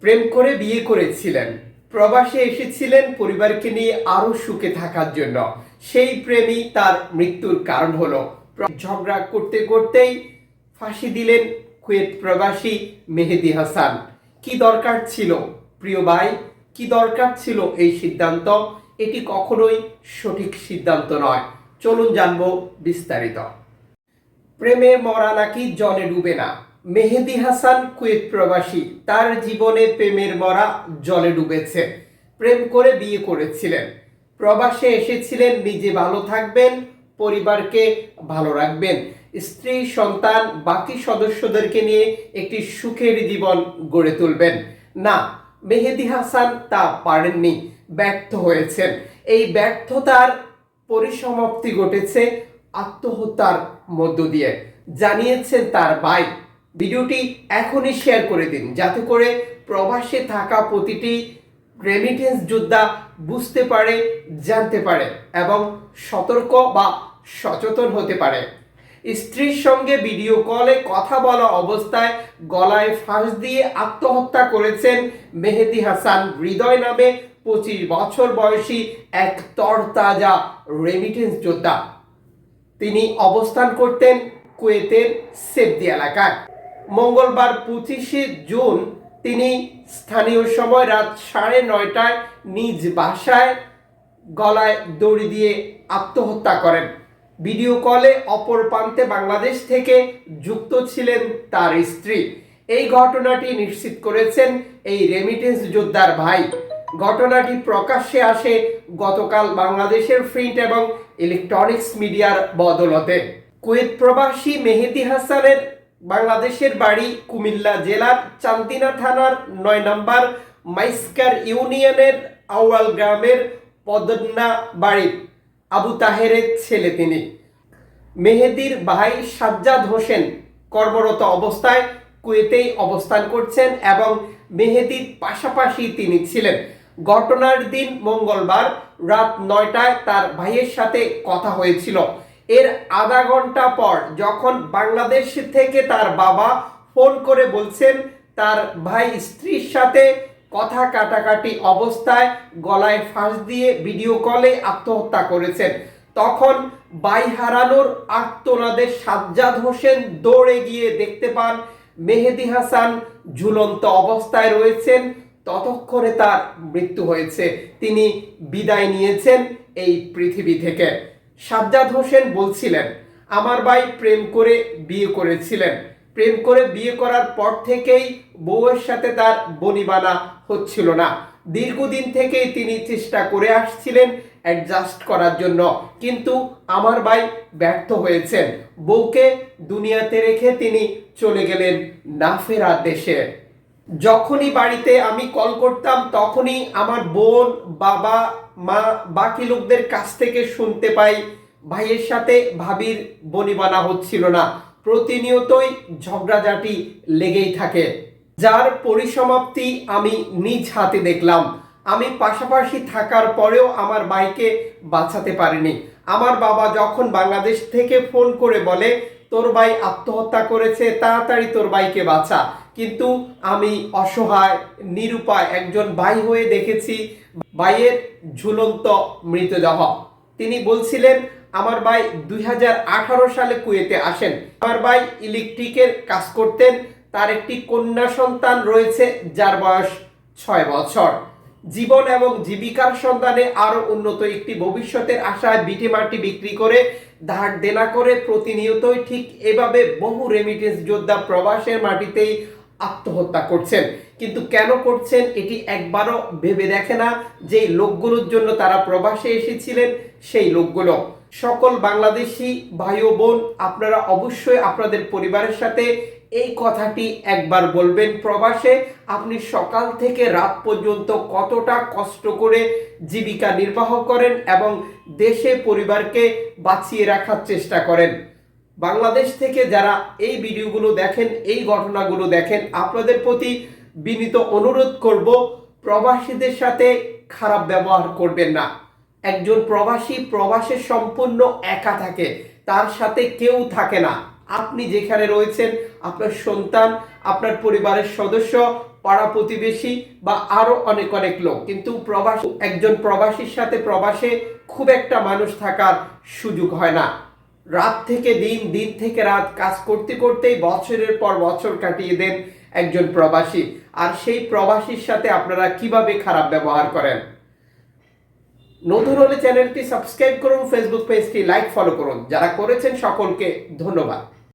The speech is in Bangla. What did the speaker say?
প্রেম করে বিয়ে করেছিলেন। প্রবাসে এসেছিলেন পরিবারকে নিয়ে আরও সুখে থাকার জন্য। সেই প্রেমই তার মৃত্যুর কারণ হলো। ঝগড়া করতে করতেই ফাঁসি দিলেন কুয়েত প্রবাসী মেহেদি হাসান। কি দরকার ছিল? প্রিয় ভাই, কি দরকার ছিল এই সিদ্ধান্ত? এটি কখনোই সঠিক সিদ্ধান্ত নয়। চলুন জানব বিস্তারিত। প্রেমে মরা নাকি জলে ডুবে না? মেহেদি হাসান কুয়েত প্রবাসী, তার জীবনে প্রেমের মরা জলে ডুবেছে। প্রেম করে বিয়ে করেছিলেন। প্রবাসে এসেছিলেন, নিজে ভালো থাকবেন, পরিবারকে ভালো রাখবেন। স্ত্রী, সন্তান, বাকি সদস্যদেরকে নিয়ে একটি সুখের জীবন গড়ে তুলবেন। না, মেহেদি হাসান তা পারেননি, ব্যর্থ হয়েছেন। এই ব্যর্থতার পরিসমাপ্তি ঘটেছে আত্মহত্যার মধ্য দিয়ে। জানিয়েছেন তার ভাই ভিডিওটি এখনই শেয়ার করে দিন, যাতে করে প্রবাসে থাকা প্রতিটি রেমিটেন্স যোদ্ধা বুঝতে পারে, জানতে পারে এবং সতর্ক বা সচেতন হতে পারে। স্ত্রীর সঙ্গে ভিডিও কলে কথা বলা অবস্থায় গলায় ফাঁস দিয়ে আত্মহত্যা করেছেন মেহেদি হাসান। হৃদয় নামে পঁচিশ বছর বয়সী এক তরতাজা রেমিটেন্স যোদ্ধা। তিনি অবস্থান করতেন কুয়েতের সেবদি এলাকায়। মঙ্গলবার পঁচিশে জুন তিনি স্থানীয় সময় রাত সাড়ে নয়টায় নিজ বাসায় গলায় দড়ি দিয়ে আত্মহত্যা করেন। ভিডিও কলে অপর প্রান্তে বাংলাদেশ থেকে যুক্ত ছিলেন তার স্ত্রী। এই ঘটনাটি নিশ্চিত করেছেন এই রেমিটেন্স যোদ্ধার ভাই। ঘটনাটি প্রকাশ্যে আসে গতকাল বাংলাদেশের প্রিন্ট এবং ইলেকট্রনিক্স মিডিয়ার বদলতে। কুয়েত প্রবাসী মেহেদি হাসানের বাংলাদেশের বাড়ি কুমিল্লা জেলার চান্দিনা থানার নয় নম্বর মাইস্কার ইউনিয়নের আউয়াল গ্রামের পদন্না বাড়ির আবু তাহেরের ছেলে তিনি। মেহেদির ভাই সাজ্জাদ হোসেন কর্মরত অবস্থায় কুয়েতেই অবস্থান করছেন এবং মেহেদির পাশাপাশি তিনি ছিলেন। ঘটনার দিন মঙ্গলবার রাত নয়টায় তার ভাইয়ের সাথে কথা হয়েছিল। এর আধা ঘণ্টা পর যখন বাংলাদেশ থেকে তার বাবা ফোন করে বলছেন, তার ভাই স্ত্রীর সাথে কথা কাটাকাটি অবস্থায় গলায় ফাঁস দিয়ে ভিডিও কলে আত্মহত্যা করেছেন। তখন বাই হারানোর আত্মনাদের সাজ্জাদ হোসেন দৌড়ে গিয়ে দেখতে পান, মেহেদি হাসান ঝুলন্ত অবস্থায় রয়েছেন, ততক্ষণে তার মৃত্যু হয়েছে। তিনি বিদায় নিয়েছেন এই পৃথিবী থেকে। সাজ্জাদ হোসেন বলছিলেন, আমার ভাই প্রেম করে বিয়ে করেছিলেন। প্রেম করে বিয়ে করার পর থেকেই বউয়ের সাথে তার বনিবানা হচ্ছিল না। দীর্ঘদিন থেকেই তিনি চেষ্টা করে আসছিলেন অ্যাডজাস্ট করার জন্য। কিন্তু আমার ভাই ব্যর্থ হয়েছেন। বউকে দুনিয়াতে রেখে তিনি চলে গেলেন না ফেরার দেশে। যখনই বাড়িতে আমি কল করতাম, তখনই আমার বোন, বাবা, মা, বাকি লোকদের কাছ থেকে শুনতে পাই, ভাইয়ের সাথে ভাবির বনিবানা হচ্ছিল না। প্রতিনিয়তই ঝগড়াঝাটি লেগেই থাকে। যার পরিসমাপ্তি আমি নিজ হাতে দেখলাম। আমি পাশাপাশি থাকার পরেও আমার ভাইকে বাঁচাতে পারিনি। আমার বাবা যখন বাংলাদেশ থেকে ফোন করে বলে তোর ভাই আত্মহত্যা করেছে, তাড়াতাড়ি তোর ভাইকে বাঁচা। কিন্তু আমি অসহায়, নিরুপায় একজন ভাই হয়ে দেখেছি, ভাইয়ের ঝুলন্ত মৃতদেহ। তিনি বলছিলেন, আমার ভাই দুই হাজার আঠারো সালে কুয়েতে আসেন। আমার ভাই ইলেকট্রিকের কাজ করতেন, তার একটি কন্যা সন্তান রয়েছে, যার বয়স ছয় বছর। জীবন এবং জীবিকার সন্ধানে আরও উন্নত একটি ভবিষ্যতের আশায় বিটে মাটি বিক্রি করে ধার দেনা করে প্রতিনিয়তই ঠিক এভাবে বহু রেমিটেন্স যোদ্ধা প্রবাসের মাটিতেই আত্মহত্যা করছেন। কিন্তু কেন করছেন এটি একবারও ভেবে দেখে না যেই লোকগুলোর জন্য তারা প্রবাসে এসেছিলেন সেই লোকগুলো। সকল বাংলাদেশি ভাই ও বোন, আপনারা অবশ্যই আপনাদের পরিবারের সাথে এই কথাটি একবার বলবেন প্রবাসে, আপনি সকাল থেকে রাত পর্যন্ত কতটা কষ্ট করে জীবিকা নির্বাহ করেন এবং দেশে পরিবারকে বাঁচিয়ে রাখার চেষ্টা করেন। বাংলাদেশ থেকে যারা এই ভিডিওগুলো দেখেন, এই ঘটনাগুলো দেখেন, আপনাদের প্রতি বিনীত অনুরোধ করব, প্রবাসীদের সাথে খারাপ ব্যবহার করবেন না। একজন প্রবাসী প্রবাসে সম্পূর্ণ একা থাকে, তার সাথে কেউ থাকে না। আপনি যেখানে রয়েছেন, আপনার সন্তান, আপনার পরিবারের সদস্য, পাড়া প্রতিবেশী বা আরও অনেক অনেক লোক। কিন্তু প্রবাস, একজন প্রবাসীর সাথে প্রবাসে খুব একটা মানুষ থাকার সুযোগ হয় না। রাত থেকে দিন দিন থেকে রাত কাজ করতে, করতেই বছরের পর বছর কাটিয়ে দেন একজন প্রবাসী। আর সেই প্রবাসীর সাথে আপনারা কীভাবে খারাপ ব্যবহার করেন? নতুন হলে চ্যানেলটি সাবস্ক্রাইব করুন ফেসবুক পেজটি লাইক ফলো করুন। যারা করেছেন সকলকে ধন্যবাদ।